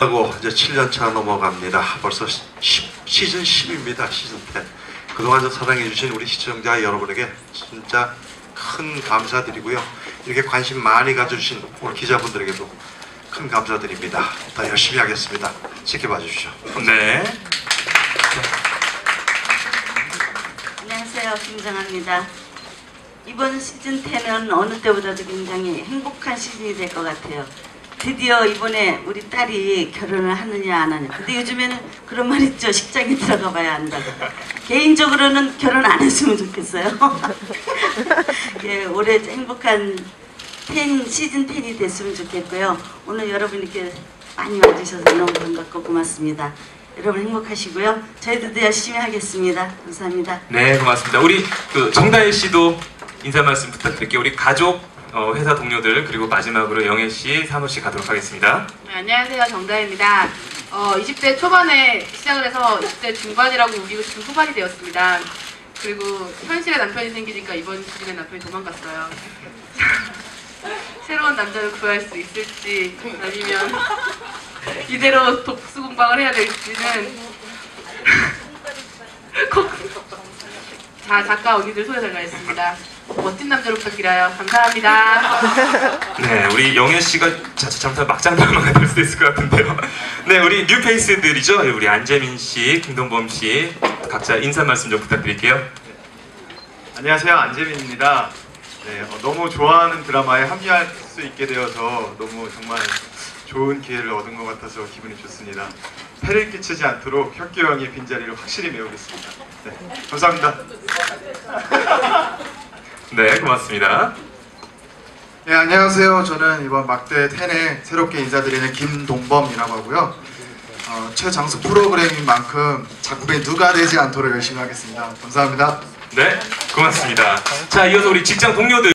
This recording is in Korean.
하고 이제 7년차 넘어갑니다. 벌써 10, 시즌 10입니다. 시즌 10. 그동안 저 사랑해주신 우리 시청자 여러분에게 진짜 큰 감사드리고요. 이렇게 관심 많이 가져주신 우리 기자분들에게도 큰 감사드립니다. 더 열심히 하겠습니다. 지켜봐 주십시오. 네. 안녕하세요. 김정아입니다. 이번 시즌 10은 어느 때보다도 굉장히 행복한 시즌이 될 것 같아요. 드디어 이번에 우리 딸이 결혼을 하느냐 안 하냐. 근데 요즘에는 그런 말 있죠. 식장에 들어가 봐야 한다고. 개인적으로는 결혼 안 했으면 좋겠어요. 예, 올해 행복한 10, 시즌 10이 됐으면 좋겠고요. 오늘 여러분 이렇게 많이 와주셔서 너무 반갑고 고맙습니다. 여러분 행복하시고요. 저희들도 열심히 하겠습니다. 감사합니다. 네, 고맙습니다. 우리 그 정다혜 씨도 인사 말씀 부탁드릴게요. 우리 가족, 어, 회사 동료들 그리고 마지막으로 영애 씨, 산호 씨 가도록 하겠습니다. 네, 안녕하세요 정다혜입니다. 어, 20대 초반에 시작을 해서 20대 중반이라고 우기고 지금 후반이 되었습니다. 그리고 현실에 남편이 생기니까 이번 시즌에 남편이 도망갔어요. 새로운 남자를 구할 수 있을지 아니면 이대로 독수 공방을 해야 될지는 꼭- 자 작가 언니들 손에 달려있습니다. 멋진 남자로 부탁드려요. 감사합니다. 네, 우리 영애 씨가 자칫 잘못하면 막장 드라마가 될 수도 있을 것 같은데요. 네, 우리 뉴페이스들이죠. 우리 안재민 씨, 김동범 씨 각자 인사 말씀 좀 부탁드릴게요. 안녕하세요 안재민입니다. 네, 어, 너무 좋아하는 드라마에 합류할 수 있게 되어서 너무 정말 좋은 기회를 얻은 것 같아서 기분이 좋습니다. 폐를 끼치지 않도록 혁규 형의 빈자리를 확실히 메우겠습니다. 네, 감사합니다. 네, 고맙습니다. 네, 안녕하세요. 저는 이번 막대 10에 새롭게 인사드리는 김동범이라고 하고요. 어, 최장수 프로그램인 만큼 작품에 누가 되지 않도록 열심히 하겠습니다. 감사합니다. 네, 고맙습니다. 자, 이어서 우리 직장 동료들.